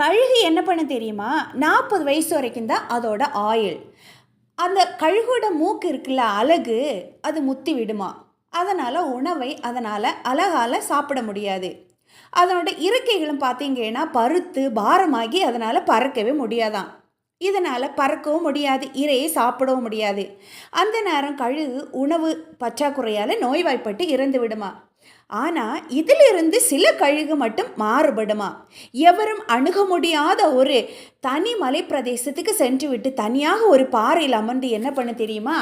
கழுகு என்ன பண்ண தெரியுமா? நாற்பது வயசு வரைக்கும் தான் அதோட ஆயில் அந்த கழுகோட மூக்கு இருக்குல்ல அழகு அது முத்தி விடுமா? அதனால் உணவை அதனால் அழகால் சாப்பிட முடியாது. அதனோட இறக்கைகளும் பார்த்தீங்கன்னா பருத்து பாரமாகி அதனால் பறக்கவே முடியாதான். இதனால் பறக்கவும் முடியாது இரையை சாப்பிடவும் முடியாது. அந்த நேரம் கழுகு உணவு பற்றாக்குறையால் நோய்வாய்ப்பட்டு இறந்து விடுமா? ஆனால் இதிலிருந்து சில கழுகு மட்டும் மாறுபடுமா? எவரும் அணுக முடியாத ஒரு தனி மலை பிரதேசத்துக்கு சென்றுவிட்டு தனியாக ஒரு பாறையில் அமர்ந்து என்ன பண்ண தெரியுமா?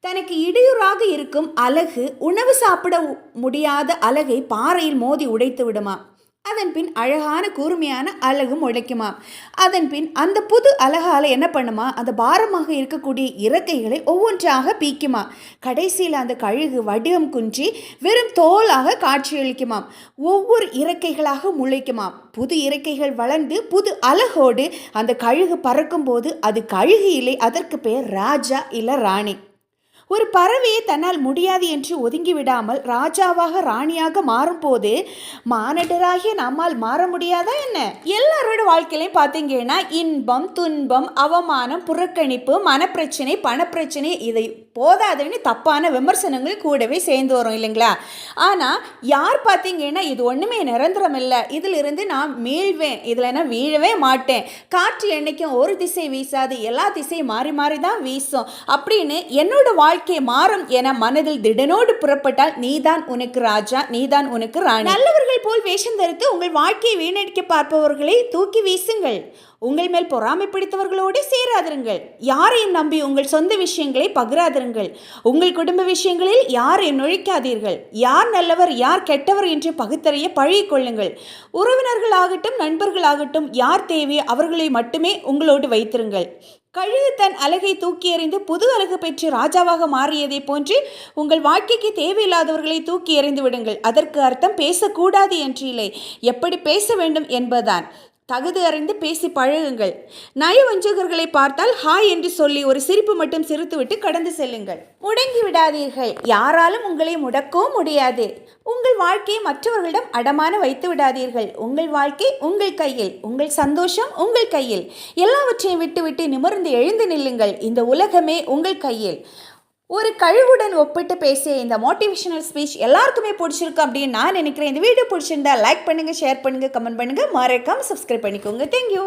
தனக்கு இடையூறாக இருக்கும் அலகு உணவு சாப்பிட முடியாத அலகை பாறையில் மோதி உடைத்து விடுமா? அதன் பின் அழகான கூர்மையான அழகும் உழைக்குமாம் அதன் பின் அந்த புது அழகால் என்ன பண்ணுமா? அந்த பாரமாக இருக்கக்கூடிய இறக்கைகளை ஒவ்வொன்றாக பீக்குமா கடைசியில் அந்த கழுகு வடிவம் குன்றி வெறும் தோலாக காட்சியளிக்குமாம். ஒவ்வொரு இறக்கைகளாக முளைக்குமாம். புது இறக்கைகள் வளர்ந்து புது அழகோடு அந்த கழுகு பறக்கும்போது அது கழுகு இல்லை அதற்கு பெயர் ராஜா இல்லை ராணி. ஒரு பறவையை தன்னால் முடியாது என்று ஒதுங்கி விடாமல் ராஜாவாக ராணியாக மாறும்போது மானடராகிய நம்மால் மாற முடியாதா என்ன? எல்லாரோட வாழ்க்கையிலையும் பார்த்தீங்கன்னா இன்பம் துன்பம் அவமானம் புறக்கணிப்பு மனப்பிரச்சனை பணப்பிரச்சனை இதை போதாதுன்னு தப்பான விமர்சனங்கள் கூடவே சேர்ந்து வரும் இல்லைங்களா? ஆனால் யார் பார்த்தீங்கன்னா இது ஒன்றுமே நிரந்தரம் இல்லை இதிலிருந்து நான் மீழ்வேன் இதில் நான் வீழவே மாட்டேன். காற்று என்னைக்கும் ஒரு திசை வீசாது. எல்லா திசையும் மாறி மாறி தான் வீசும். அப்படின்னு என்னோட வாழ்க்கை மாறும் என மனதில் திடனோடு புறப்பட்டால் நீதான் உனக்கு ராஜா. நீதான் உனக்கு ராணி. நல்லவர்கள் போல் வேஷம் தரித்து உங்கள் வாழ்க்கையை வீணடிக்க பார்ப்பவர்களை தூக்கி வீசுங்கள். உங்கள் மேல் பொறாமை பிடித்தவர்களோடு சேராதிருங்கள். யாரையும் நம்பி உங்கள் சொந்த விஷயங்களை பகிராதிருங்கள். உங்கள் குடும்ப விஷயங்களில் யார் நுழைக்காதீர்கள். யார் நல்லவர் யார் கெட்டவர் என்று பகுத்தறிய பழகிக் கொள்ளுங்கள். உறவினர்களாகட்டும் நண்பர்களாகட்டும் யார் தேவையோ அவர்களை மட்டுமே உங்களோடு வைத்திருங்கள். கழுகு தன் அழகை தூக்கி எறிந்து புது அழகு பெற்று ராஜாவாக மாறியதை போன்று உங்கள் வாழ்க்கைக்கு தேவையில்லாதவர்களை தூக்கி எறிந்து விடுங்கள். அதற்கு அர்த்தம் பேசக்கூடாது என்று இல்லை. எப்படி பேச வேண்டும் என்பதுதான். தகுதி அறிந்து பேசி பழகுங்கள். நயவஞ்சகர்களை பார்த்தால் ஹாய் என்று சொல்லி ஒரு சிரிப்பு மட்டும் சிரித்துவிட்டு கடந்து செல்லுங்கள். முடங்கி விடாதீர்கள் யாராலும் உங்களை முடக்கவும் முடியாது. உங்கள் வாழ்க்கையை மற்றவர்களிடம் அடமான வைத்து விடாதீர்கள். உங்கள் வாழ்க்கை உங்கள் கையில் உங்கள் சந்தோஷம் உங்கள் கையில். எல்லாவற்றையும் விட்டுவிட்டு நிமிர்ந்து எழுந்து நில்லுங்கள். இந்த உலகமே உங்கள் கையில். ஒரு கழிவுடன் ஒப்பிட்டு பேசிய இந்த மோட்டிவேஷனல் ஸ்பீச் எல்லாருக்குமே பிடிச்சிருக்கு அப்படின்னு நான் நினைக்கிறேன். இந்த வீடியோ பிடிச்சிருந்தா லைக் பண்ணுங்கள் ஷேர் பண்ணுங்கள் கமெண்ட் பண்ணுங்கள் மறக்காமல் சப்ஸ்கிரைப் பண்ணிக்கோங்க. தேங்க்யூ